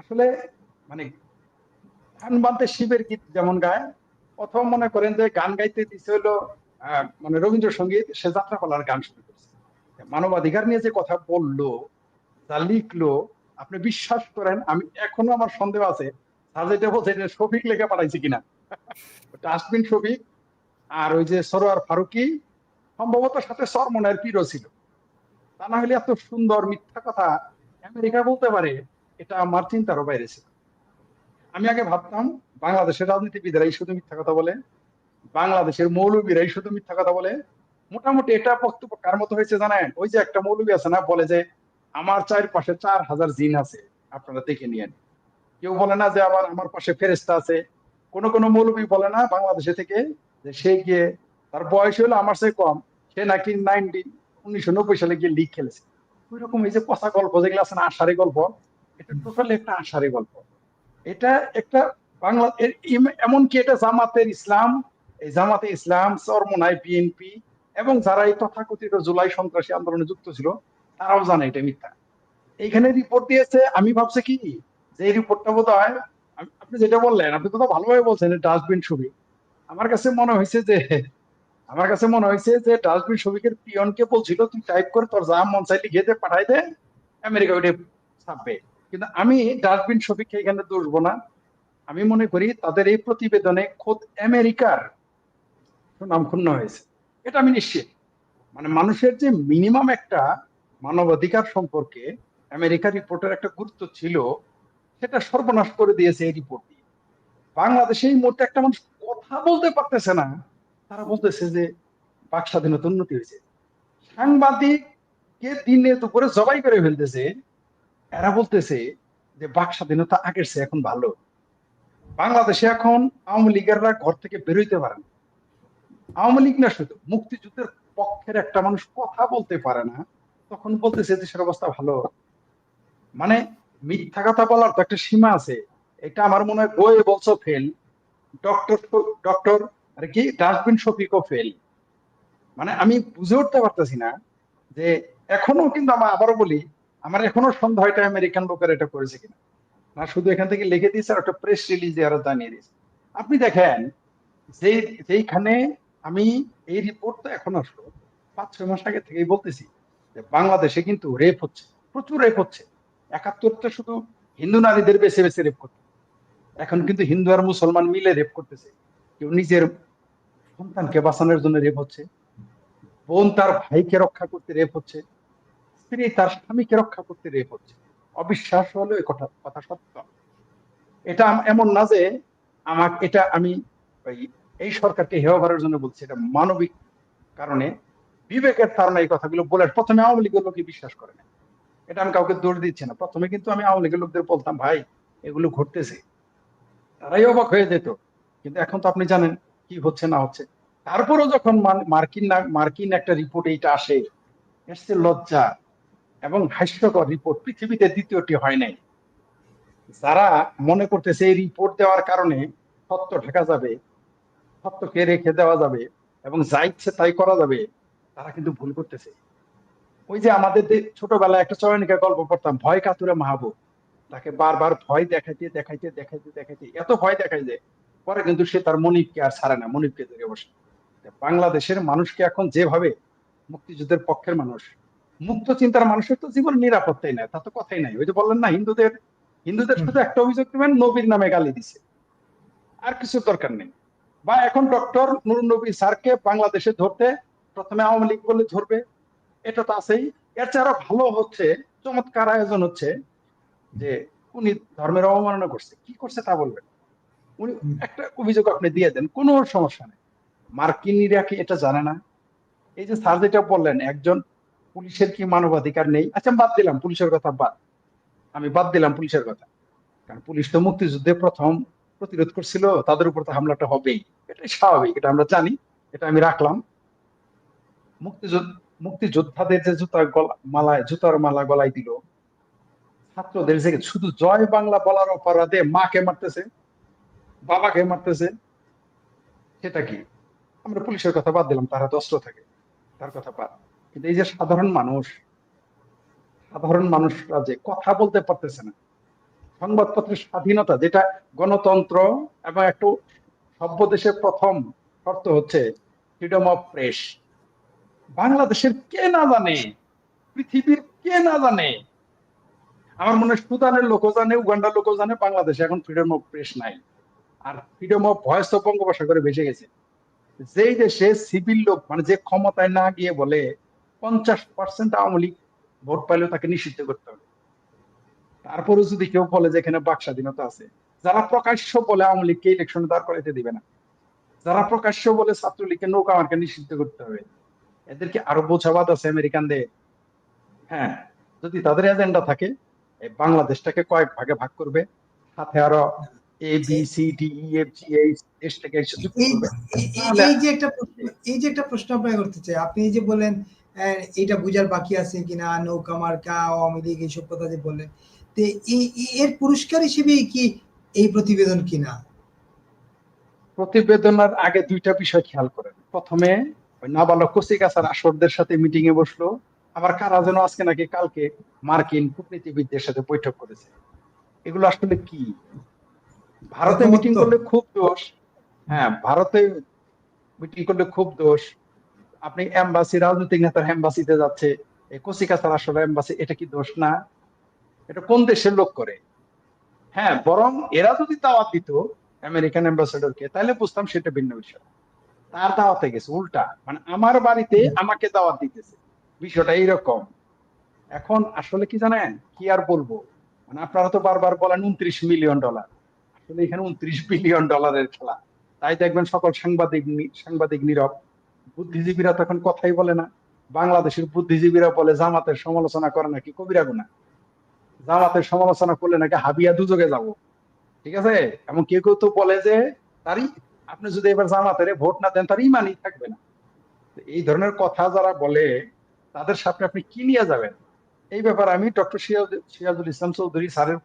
আসলে মানে শিবের গীত যেমন গায় মনে করেন যে গান গাইতে মানে রবীন্দ্রসঙ্গীত, সে যাত্রাপালার গান শুরু করছে। মানবাধিকার নিয়ে যে কথা বলল, যা লিখলো, আপনি বিশ্বাস করেন, আমি এখনও আমার সন্দেহ আছে, স্যার যেটা বলছে লেখা পাঠাইছে কিনা। ডাস্টবিন শফিক আর ওই যে সরোয়ার ফারুকি, সম্ভবত সাথে সরমনের পীরও ছিল। তা না হলে এত সুন্দর মিথ্যা কথা আমেরিকা বলতে পারে এটা আমার চিন্তারও বাইরে ছিল। আমি আগে ভাবতাম, বাংলাদেশের রাজনীতিবিদরাই শুধু মিথ্যা কথা বলে, বাংলাদেশের মৌলবীরাই শুধু মিথ্যা কথা বলে। মোটামুটি এটা বক্তব্য কার মতো হয়েছে, জানেন? ওই যে একটা মৌলবী আছে না, বলে যে, আমার চারপাশে চার হাজার জিন আছে, আপনারা দেখে নিয়েন। কেউ বলে না যে আবার আমার পাশে ফেরেস্তা আছে। কোন কোন মৌলবী বলে না বাংলাদেশে থেকে যে, সে গিয়ে তার বয়স হলো আমার চেয়ে কম, সে নাকি নাইনটিন, উনিশশো নব্বই সালে গিয়ে লিগ খেলেছে। ওই রকম এই যে পচা গল্প, যেগুলো আছে না আষাঢ়ি গল্প এটা টোটালি একটা আষাঢ়ি গল্প। এটা একটা বাংলা এমনকি এটা জামাতের ইসলাম, এই জামাতে ইসলাম চরমনায় বিএনপি এবং যারা এই তথাকথিত জুলাই সন্ত্রাসী আন্দোলনে যুক্ত ছিল, তারাও জানে এটা মিথ্যা। এইখানে রিপোর্ট দিয়েছে, আমি ভাবছি কি? যে এই রিপোর্টটা বোধ হয় আপ- আপনি যেটা বললেন, আপনি তো ভালোভাবে বলছেন ডাস্টবিন ছবি। আমার কাছে মনে হয়েছে যে, আমার কাছে মনে হয়েছে যে ডাস্টবিন ছবিকের পিয়নকে বলছিল, তুই টাইপ করে তোর যা মন চাই লিখে দে, পাঠাই দে আমেরিকা ওইটা ছাপবে। কিন্তু আমি ডাস্টবিন ছবিকে এখানে দোষবো না। আমি মনে করি তাদের এই প্রতিবেদনে খোদ আমেরিকার নাম ক্ষুণ্ণ হয়েছে। এটা আমি নিশ্চিত। মানে মানুষের যে মিনিমাম একটা মানবাধিকার সম্পর্কে আমেরিকার রিপোর্টের একটা গুরুত্ব ছিল, সেটা সর্বনাশ করে দিয়েছে এই রিপোর্ট দিয়ে। বাংলাদেশে এই মুহূর্তে একটা মানুষ কথা বলতে পারতেছে না, তারা বলতেছে যে বাক স্বাধীনতা উন্নতি হয়েছে। সাংবাদিককে দিনে দুপুরে জবাই করে ফেলতেছে এরা বলতেছে যে বাক স্বাধীনতা আগের চেয়ে এখন ভালো। বাংলাদেশে এখন আওয়ামী লীগেররা ঘর থেকে বেরোইতে পারে না। আওয়ামী লীগ না শুধু, মুক্তিযুদ্ধের পক্ষের একটা মানুষ কথা বলতে পারে না, তখন বলতেছে দেশের অবস্থা ভালো। মানে মিথ্যা কথা বলার তো একটা সীমা আছে। এটা আমার মনে হয় বইয়ে বলছো ফেল। ডক্টর ডক্টর, আর কি? ডাস্টবিন শফিকও ফেল। মানে আমি বুঝে উঠতে পারতেছি না যে এখনও কিন্তু আমার আবারও বলি আমার এখনও সন্দেহ এটা আমেরিকান লোকের এটা করেছে কিনা। না, শুধু এখান থেকে লিখে দিয়েছে আর একটা প্রেস রিলিজ আরও জানিয়ে দিয়েছে। আপনি দেখেন যে যেইখানে আমি এই রিপোর্ট তো এখন আসলো, পাঁচ, ছয় মাস আগে থেকেই বলতেছি যে বাংলাদেশে কিন্তু রেপ হচ্ছে, প্রচুর রেপ হচ্ছে। একাত্তরটা শুধু হিন্দু নারীদের বেছে বেছে রেপ করতে। এখন কিন্তু হিন্দু আর মুসলমান মিলে রেপ করতেছে। কেউ নিজের সন্তানকে বাঁচানোর জন্য রেপ হচ্ছে। বোন তার ভাইকে রক্ষা করতে রেপ হচ্ছে। স্ত্রী তার স্বামীকে রক্ষা করতে রেপ হচ্ছে। অবিশ্বাস হলো এই কথা কথা সত্য। এটা এমন না যে আমাকে এটা আমি এই সরকারকে হেয় করার জন্য বলছি, এটা মানবিক কারণে বিবেকের ধারণা এই কথাগুলো বলে প্রথমে আওয়ামী লীগের লোকই বিশ্বাস করে না। এটা আমি কাউকে দোষ দিচ্ছি না। প্রথমে কিন্তু আমি আওয়ামী লীগের লোকদের বলতাম, ভাই, এগুলো ঘটতেছে। তারাই অবাক হয়ে যেত। কিন্তু এখন তো আপনি জানেন কি হচ্ছে না হচ্ছে। তারপরেও যখন মার্কিন মার্কিন একটা রিপোর্ট এইটা আসে, এসছে লজ্জা। এবং হাস্যকর রিপোর্ট পৃথিবীতে দ্বিতীয়টি হয় নাই। যারা মনে করতেছে এই রিপোর্ট দেওয়ার কারণে সত্য ঢাকা যাবে, সত্যকে রেখে দেওয়া যাবে এবং যা ইচ্ছে তাই করা যাবে, তারা কিন্তু ভুল করতেছে। ওই যে আমাদের ছোটবেলায় একটা চয়নিকা গল্প পড়তাম, ভয় কাতুরে মাহবুব। তাকে বারবার ভয় দেখাইতে দেখাইতে দেখাইতে দেখাইতে, এত ভয় দেখাই যে পরে কিন্তু সে তার মনিবকে আর ছাড়ে না, মনিবকে ধরে বসে। বাংলাদেশের মানুষকে এখন যেভাবে মুক্তিযুদ্ধের পক্ষের মানুষ মুক্ত চিন্তার মানুষের তো জীবন নিরাপত্তাই নাই তা তো কথাই নাই। ওই যে বললেন না হিন্দুদের হিন্দুদের শুধু একটা অভিযোগ দেবেন নবীর নামে গালি দিছে। আর কিছু দরকার নেই। বা এখন ডক্টর নুর নবী স্যারকে বাংলাদেশে ধরতে প্রথমে আওয়ামী লীগ বলে ধরবে এটা তো আছেই। এর চেয়ে আরও ভালো হচ্ছে চমৎকার আয়োজন হচ্ছে যে উনি ধর্মের অবমাননা করছে। কি করছে তা বলবেন? উনি একটা অভিযোগ আপনি দিয়ে দেন কোনো সমস্যা নেই। মার্কিনীরা কি এটা জানে না? এই যে স্যার যেটা বললেন একজন পুলিশের কি মানবাধিকার নেই? আচ্ছা বাদ দিলাম, পুলিশের কথা বাদ। আমি বাদ দিলাম পুলিশের কথা। কারণ পুলিশ তো মুক্তিযুদ্ধে প্রথম প্রতিরোধ করছিল, তাদের উপর তো হামলাটা হবেই। এটাই স্বাভাবিক, এটা আমরা জানি, এটা আমি রাখলাম। মুক্তিযুদ্ধ, মুক্তিযোদ্ধাদের যে জুতা গলা, মালায়, জুতার মালা গলায় দিল। ছাত্রদের যে শুধু জয় বাংলা বলার অপরাধে মাকে মারতেছে, বাবাকে মারতেছে, সেটা কি? আমরা পুলিশের কথা বাদ দিলাম, তারা অস্ত্র থাকে, তার কথা বাদ। কিন্তু এই যে সাধারণ মানুষ, সাধারণ মানুষরা যে কথা বলতে পারতেছে না, সংবাদপত্রের স্বাধীনতা, যেটা গণতন্ত্র এবং একটু সভ্য দেশের প্রথম শর্ত হচ্ছে ফ্রিডম অফ প্রেস বাংলাদেশের কে না জানে, পৃথিবীর কে না জানে, আমার মনে হয় সুদানের লোকও জানে, উগান্ডার লোকও জানে, বাংলাদেশে এখন ফ্রিডম অফ প্রেস নাই। আর ফ্রিডম অফ ভয়েস তো বঙ্গোপসাগরে বেঁচে গেছে। যেই দেশে সিভিল লোক মানে যে ক্ষমতায় না গিয়ে বলে পঞ্চাশ পার্সেন্ট আওয়ামী লীগ ভোট পাইলেও তাকে নিষিদ্ধ করতে হবে। তারপরে যদি কেউ বলে যে এখানে বাক স্বাধীনতা আছে যারা প্রকাশ্য বলে আওয়ামী লীগকে ইলেকশনে দাঁড় করাইতে দিবে না যারা প্রকাশ্য বলে ছাত্রলীগকে নৌকা মার্কে নিষিদ্ধ করতে হবে এদেরকে আরও বোঝাবাদ আছে আমেরিকানদের। হ্যাঁ যদি তাদের এজেন্ডা থাকে বাংলাদেশটাকে কয়েক ভাগে ভাগ করবে সাথে আরও A B C D E F G H দেশটাকে এই যে একটা প্রশ্ন- এই যে একটা প্রশ্ন করতে চাই আপনি এই যে বলেন আহ, এইটা বুঝার বাকি আছে কিনা নৌকা মার্কা আওয়ামী লীগ এইসব কথা যে বললেন। তো এর পুরস্কার হিসেবে কি এই প্রতিবেদন কিনা? প্রতিবেদনের আগে দুইটা বিষয় খেয়াল করেন। প্রথমে নাবালক কচিকাছার আসরদের সাথে মিটিং এ বসল। আবার কারা যেন আজকে নাকি কালকে মার্কিন কূটনীতিবিদদের সাথে বৈঠক করেছে। এগুলো আসলে কি? ভারতে মিটিং করলে খুব দোষ। হ্যাঁ ভারতে মিটিং করলে খুব দোষ। আপনি এম্বাসি রাজনৈতিক নেতার এম্বাসিতে যাচ্ছে, এই কচিকাছার আসলে এম্বাসি এটা কি দোষ? না। এটা কোন দেশের লোক করে? হ্যাঁ বরং এরা যদি দাওয়াত দিত, আমেরিকান অ্যাম্বাসেডরকে তাহলে বুঝতাম সেটা ভিন্ন বিষয়। তার দাওয়াতে গেছে, উল্টা। মানে আমার বাড়িতে আমাকে দাওয়াত দিতেছে। বিষয়টা এইরকম। এখন আসলে কি জানেন? কি আর বলব? মানে আপনারা তো বারবার বলেন উনত্রিশ মিলিয়ন ডলার। আসলে এখানে উনত্রিশ বিলিয়ন ডলারের খেলা। তাই দেখবেন সকল সাংবাদিক সাংবাদিক নীরব। বুদ্ধিজীবীরা তখন কথাই বলে না। বাংলাদেশের বুদ্ধিজীবীরা বলে, জামাতের সমালোচনা করে নাকি কবিরা গুনা জামাতের সমালোচনা করলে নাকি হাবিয়া দুযোগে যাব। ঠিক আছে? এমন কেউ কেউ তো বলে যে, তারই আপনি যদি এবার জামাতের ভোট না দেন, তার ইমানই থাকবে না। এই ধরনের কথা যারা বলে, তাদের সামনে আপনি কি নিয়ে যাবেন? এই ব্যাপারে আমি ডক্টর সিরাজুল ইসলাম চৌধুরী স্যারের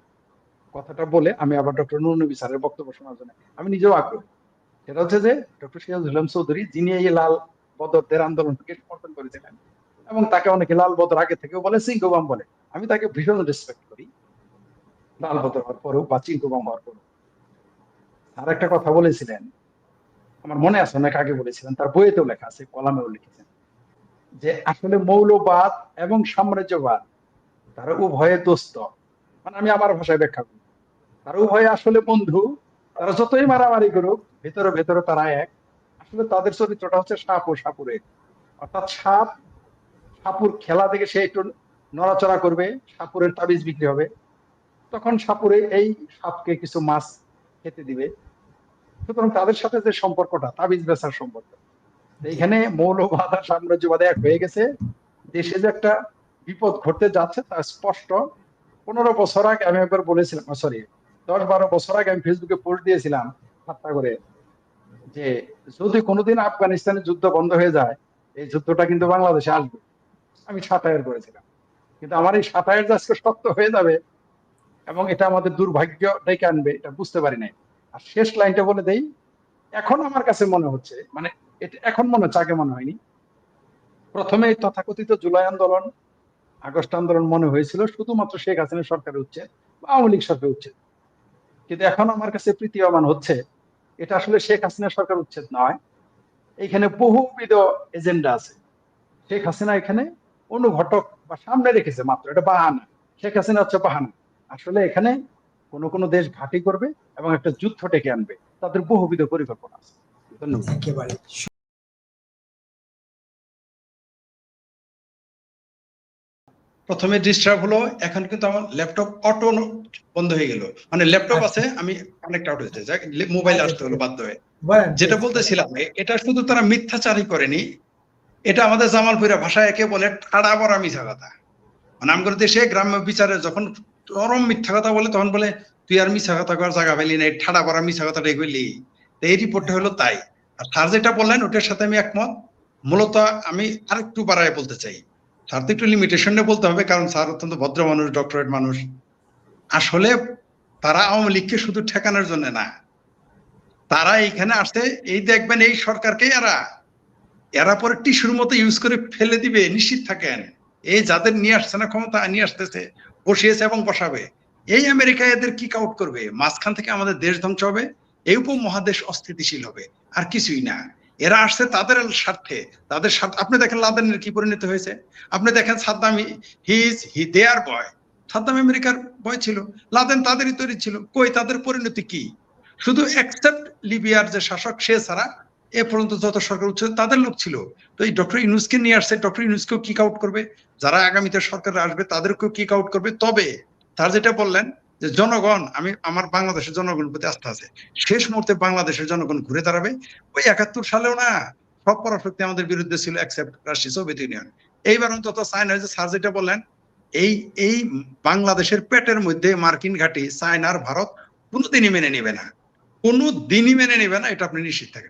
কথাটা বলে, আমি আবার ডক্টর নুরনবী স্যারের বক্তব্য শোনার জন্য। আমি নিজেও আগ্রহী। সেটা হচ্ছে যে, ডক্টর সিরাজুল ইসলাম চৌধুরী, যিনি এই লাল বদরদের আন্দোলনকে সমর্থন করেছিলেন এবং তাকে অনেকে লাল বদর আগে থেকেও বলে সিংহবাম বলে। আমি তাকে ভীষণ রেসপেক্ট করি। লাল বদর হওয়ার পরেও বা চিঙ্কুবাম হওয়ার পরেও। আর একটা কথা বলেছিলেন, আমার মনে আছে, অনেক আগে বলেছিলেন, তার বইয়েতেও লেখা আছে, কলামেও লিখেছেন, যে আসলে মৌলবাদ এবং সাম্রাজ্যবাদ তারা উভয়ে দোস্ত। মানে আমি আমার ভাষায় ব্যাখ্যা করি। তারা উভয়ে আসলে বন্ধু, তারা যতই মারামারি করুক, ভেতরে ভেতরে তারা এক। আসলে তাদের চরিত্রটা হচ্ছে সাপ ও সাপুরের। অর্থাৎ সাপ, সাপুর খেলা দেখে সে একটু নড়াচড়া করবে, সাপুরের তাবিজ বিক্রি হবে। তখন সাপুরে এই সাপকে কিছু মাছ খেতে দিবে। সুতরাং তাদের সাথে যে সম্পর্কটা, তাবিজ বেচার সম্পর্ক। এইখানে মৌলবাদ আর সাম্রাজ্যবাদ এক হয়ে গেছে। দেশে যে একটা বিপদ ঘটতে যাচ্ছে তা স্পষ্ট। পনেরো বছর আগে আমি একবার বলেছিলাম, সরি, দশ বারো বছর আগে আমি ফেসবুকে পোস্ট দিয়েছিলাম ঠাট্টা করে। যে যদি কোনোদিন আফগানিস্তানের যুদ্ধ বন্ধ হয়ে যায়, এই যুদ্ধটা কিন্তু বাংলাদেশে আসবে। আমি সাতায়ের করেছিলাম। কিন্তু আমার এই সাতায়ের যে আজকে সত্য হয়ে যাবে এবং এটা আমাদের দুর্ভাগ্য ডেকে আনবে, এটা বুঝতে পারি নাই। আর শেষ লাইনটা বলে দেই, এখন আমার কাছে মনে হচ্ছে মানে এটা এখন মনে হচ্ছে, আগে মনে হয়নি। প্রথমে তথাকথিত জুলাই আন্দোলন, আগস্ট আন্দোলন মনে হয়েছিল, শুধুমাত্র শেখ হাসিনা সরকারের উচ্ছেদ বা আওয়ামী লীগ সরকারের উচ্ছেদ। কিন্তু এখন আমার কাছে প্রীতীয়মান হচ্ছে এটা আসলে শেখ হাসিনা সরকার উচ্ছেদ নয়। এখানে বহুবিধ এজেন্ডা আছে। শেখ হাসিনা এখানে অনুঘটক বা সামনে রেখেছে মাত্র, এটা বাহানা। শেখ হাসিনা হচ্ছে বাহানা। আসলে এখানে কোন কোন দেশ ঘাঁটি করবে এবং একটা যুদ্ধ ডেকে আনবে। তাদের বহুবিধ পরিকল্পনা আছে। ধন্যবাদ। প্রথমে ডিস্টার্ব হলো এখন কিন্তু আমার ল্যাপটপ অটো বন্ধ হয়ে গেল। মানে ল্যাপটপ আছে আমি কানেক্ট আউট হয়েছে মোবাইল আসতে হলো বাধ্য হয়ে। যেটা বলতেছিলাম এটা শুধু তারা মিথ্যাচারই করেনি এটা আমাদের জামালপুরের ভাষায় একে বলে ঠাড়া বড়া মিথ্যা কথা। মানে আমগর দেশে গ্রাম্য বিচারে যখন চরম মিথ্যা কথা বলে তখন বলে তুই আর মিথ্যা কথা করার জায়গা পেলি না এই ঠাড়া বড়া মিথ্যা কথাটা এগুলি এই রিপোর্টটা হলো তাই। আর স্যার যেটা বললেন ওটার সাথে আমি একমত। মূলত আমি আরেকটু বাড়ায় বলতে চাই। স্যার তো একটু লিমিটেশনে বলতে হবে, কারণ স্যার অত্যন্ত ভদ্র মানুষ ডক্টরেট মানুষ। আসলে তারা আওয়ামী লীগকে শুধু ঠেকানোর জন্য না, তারা এইখানে আসতে, এই দেখবেন এই সরকারকে এরা এরা পরে টিস্যুর মতো ইউজ করে ফেলে দিবে, নিশ্চিত থাকেন। এই যাদের নিয়ে আসছে না, ক্ষমতা নিয়ে আসতেছে, বসিয়েছে এবং বসাবে, এই আমেরিকা এদের কিক আউট করবে। মাঝখান থেকে আমাদের দেশ ধ্বংস হবে, এই উপমহাদেশ অস্থিতিশীল হবে, আর কিছুই না। এরা আসছে তাদের স্বার্থে। তাদের স্বার্থ আপনি দেখেন লাদেনের কি পরিণত হয়েছে? আপনি দেখেন Saddam his he their boy. Saddam আমেরিকার বয় ছিল। লাদেন তাদেরই তৈরি ছিল। কই তাদের পরিণতি কি? শুধু একসেপ্ট লিবিয়ার যে শাসক, সে ছাড়া এ পর্যন্ত যত সরকার উচ্চ তাদের লোক ছিল। তো এই ডক্টর ইউনুসকে নিয়ে আসছে। ডক্টর ইউনুসকেও কিক আউট করবে? যারা আগামীতে সরকার আসবে, তাদেরকেও কিক আউট করবে? তবে তার যেটা বললেন যে জনগণ, আমি, আমার বাংলাদেশের জনগণের প্রতি আস্থা আছে। শেষ মুহূর্তে বাংলাদেশের জনগণ ঘুরে দাঁড়াবে। ওই একাত্তর সালেও না, সব পরাশক্তি আমাদের বিরুদ্ধে ছিল অ্যাকসেপ্ট রাশি সোভিয়েত ইউনিয়ন এইবার অন্তত চায়না যে স্যার যেটা বললেন, এই এই বাংলাদেশের পেটের মধ্যে মার্কিন ঘাঁটি চায়নার ভারত কোনোদিনই মেনে নেবে না। কোনো দিনই মেনে নেবে না, এটা আপনি নিশ্চিত থাকেন।